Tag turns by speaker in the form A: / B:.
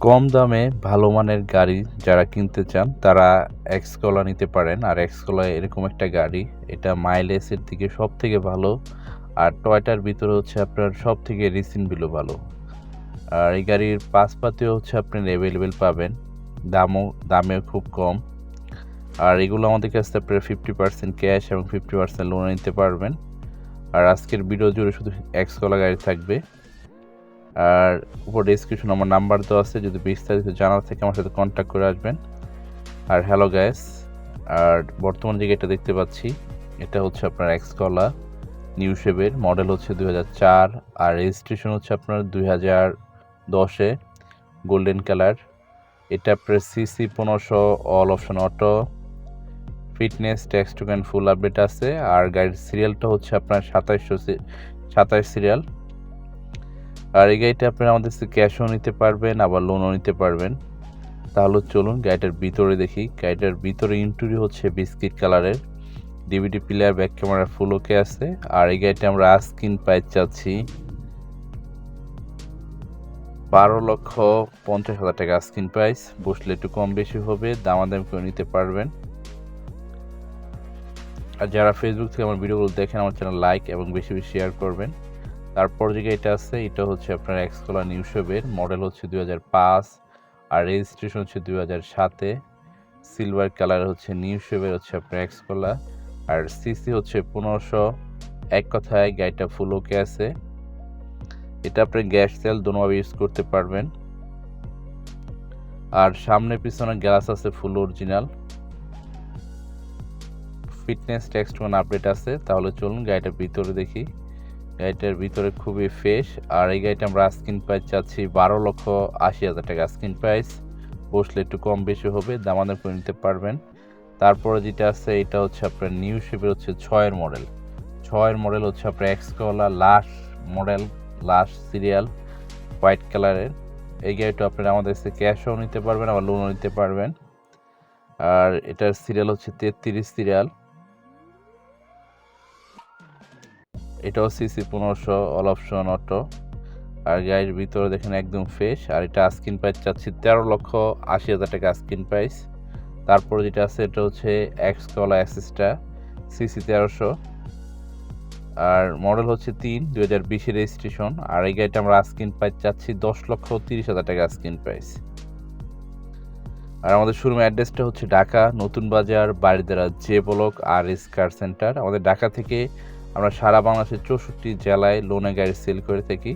A: কম দামে ভালো মানের গাড়ি যারা কিনতে চান, তারা এক্সকলা নিতে পারেন। আর এক্সকলা এরকম একটা গাড়ি, এটা মাইলেজের দিকে সব থেকে ভালো। আর টয়টার ভিতরে হচ্ছে আপনার সব থেকে রিসেন্টবিলও ভালো। আর এই গাড়ির পাশপাতিও হচ্ছে আপনি অ্যাভেলেবেল পাবেন। দামও, দামেও খুব কম। আর এগুলো আমাদের কাছ থেকে আপনারা ফিফটি পার্সেন্ট ক্যাশ এবং ফিফটি পার্সেন্ট লোন নিতে পারবেন। আর আজকের ভিডিও জুড়ে শুধু এক্সকলা গাড়ি থাকবে। আর উপর ডিসক্রিপশন আমার নাম্বার দেওয়া আছে, যদি বিস্তারিত জানার থেকে আমার সাথে কন্ট্যাক্ট করে আসবেন। আর হ্যালো গ্যাস আর বর্তমান যে এটা দেখতে পাচ্ছি, এটা হচ্ছে আপনার এক্সকলা নিউ শেপের মডেল হচ্ছে দুই চার, আর রেজিস্ট্রেশন হচ্ছে আপনার দুই হাজার দশে গোল্ডেন কালার এটা আপনার সিসি পনেরোশো all option auto fitness tax to full update আছে। আর গাড়ির সিরিয়ালটা হচ্ছে আপনার সাতাইশশো সাতাইশ সিরিয়াল আর এই গাড়িটা আপনারা আমাদের ক্যাশও নিতে পারবেন, আবার লোনও নিতে পারবেন। তাহলে চলুন গাড়িটার ভিতরে দেখি। গাড়িটার ভিতরে ইন্টুরি হচ্ছে বিস্কিট কালারের DVD player back camera full okay আছে। আর এই গাড়িটা আমরা আস্কিন প্রাইস চাচ্ছি বারো লক্ষ পঞ্চাশ হাজার টাকা আস্কিন প্রাইস বসলে একটু কম বেশি হবে, দামাদাম করে নিতে পারবেন। আর যারা ফেসবুক থেকে আমার ভিডিওগুলো দেখেন, আমার চ্যানেল লাইক এবং বেশি বেশি শেয়ার করবেন। তারপর যে এটা আছে, এটা হচ্ছে আপনার এক্সকোলা নিউশেবের মডেল হচ্ছে দুই হাজার পাঁচ আর রেজিস্ট্রেশন হচ্ছে দুই সাতে। সিলভার কালার হচ্ছে নিউশেবের হচ্ছে আপনার এক্সকোলা আর সিসি হচ্ছে পনেরোশো। এক কথায় গাড়িটা ফুল ওকে আছে। এটা আপনি গ্যাস তেল দোনোভাবে ইউজ করতে পারবেন। আর সামনে পিছনে গ্লাস আছে full original fitness text one update আছে, তাহলে চলুন গাড়িটার ভিতরে দেখি। গাড়িটার ভিতরে খুবই ফ্রেশ আর এই গাড়িটা আমরা স্ক্রিন প্রাইস চাচ্ছি বারো লক্ষ আশি হাজার টাকা। স্ক্রিন প্রাইস বসলে একটু কম বেশি হবে, দামাদাম করে নিতে পারবেন। তারপরে যেটা আছে, এটা হচ্ছে আপনার নিউ শেপের হচ্ছে ছয়ের মডেল ছয়ের মডেল হচ্ছে আপনার এক্সকলা last model last serial white কালারের এই গাড়িটা আপনারা আমাদের কাছে ক্যাশও নিতে পারবেন, আবার লোনও নিতে পারবেন। আর এটার সিরিয়াল হচ্ছে তেত্রিশ সিরিয়াল এটাও সিসি পনেরোশো অল অপশন অটো আর গাড়ির ভিতরে দেখেন একদম ফ্রেশ আর এটা আস্কিন প্রাইস চাচ্ছি তেরো লক্ষ আশি হাজার টাকা আস্কিন প্রাইস তারপরে যেটা আছে, এটা হচ্ছে এক্স কলা অ্যাসিসটা সিসি তেরোশো। আর মডেল হচ্ছে তিন, দুই হাজার বিশে রেজিস্ট্রেশন আর এই গাড়িটা আমরা আস্কিন প্রাইস চাচ্ছি দশ লক্ষ তিরিশ হাজার টাকা আস্কিন প্রাইস আর আমাদের শোরুম অ্যাড্রেসটা হচ্ছে Dhaka, Notun Bazar Baridhara J block R S car centre আমাদের ঢাকা থেকে আমরা সারা বাংলাদেশের চৌষট্টি জেলায় লোনে গাড়ি সেল করে থাকি।